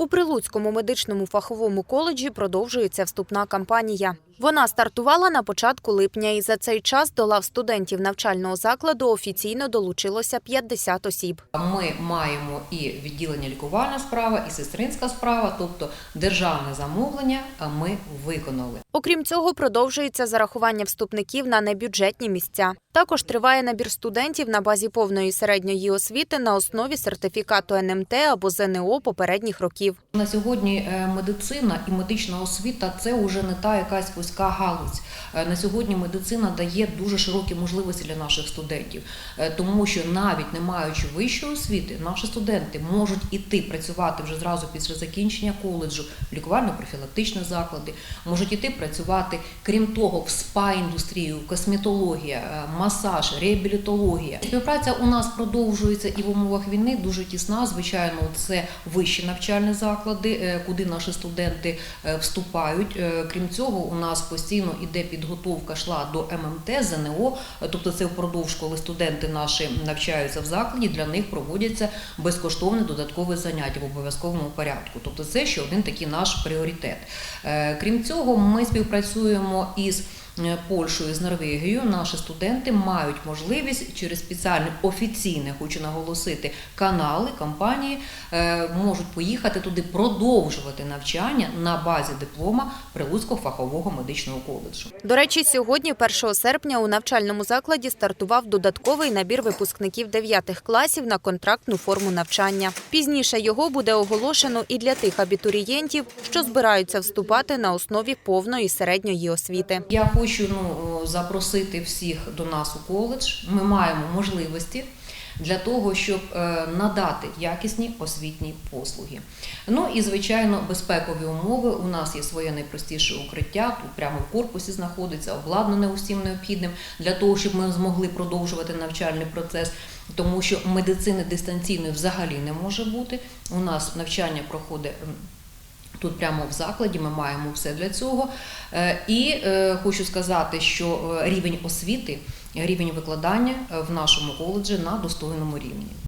У Прилуцькому медичному фаховому коледжі продовжується вступна кампанія. Вона стартувала на початку липня, і за цей час до лав студентів навчального закладу офіційно долучилося 50 осіб. Ми маємо і відділення лікувальна справа, і сестринська справа, тобто державне замовлення ми виконали. Окрім цього, продовжується зарахування вступників на небюджетні місця. Також триває набір студентів на базі повної середньої освіти на основі сертифікату НМТ або ЗНО попередніх років. На сьогодні е, медицина і медична освіта це вже не та якась вузька галузь. Е, На сьогодні медицина дає дуже широкі можливості для наших студентів, Е, тому що навіть не маючи вищої освіти, наші студенти можуть іти працювати вже зразу після закінчення коледжу, лікувально-профілактичні заклади, можуть іти працювати, крім того, в спа-індустрію, косметологія, е, масаж, реабілітологія. Співпраця у нас продовжується і в умовах війни дуже тісна. Звичайно, це вищі навчальні заклади, куди наші студенти вступають. Крім цього, у нас постійно іде підготовка шла до ММТ, ЗНО, тобто це впродовж, коли студенти наші навчаються в закладі, для них проводяться безкоштовне додаткове заняття в обов'язковому порядку. Тобто, це ще один такий наш пріоритет. Е, Крім цього, ми співпрацюємо із Польщею з Норвегією наші студенти мають можливість через спеціальні офіційні, хочу наголосити, канали компанії е, можуть поїхати туди продовжувати навчання на базі диплома Прилуцького фахового медичного коледжу. До речі, сьогодні, 1 серпня, у навчальному закладі стартував додатковий набір випускників 9 класів на контрактну форму навчання. Пізніше його буде оголошено і для тих абітурієнтів, що збираються вступати на основі повної середньої освіти. Я хочу ну, запросити всіх до нас у коледж. Ми маємо можливості. Для того щоб е, надати якісні освітні послуги. Ну і звичайно, безпекові умови. У нас є своє найпростіше укриття. Тут прямо в корпусі знаходиться, обладнане усім необхідним для того, щоб ми змогли продовжувати навчальний процес. Тому що медицини дистанційної взагалі не може бути. У нас навчання проходить. Тут прямо в закладі ми маємо все для цього. Е, І е, хочу сказати, що е, рівень освіти, рівень викладання в нашому коледжі на достойному рівні.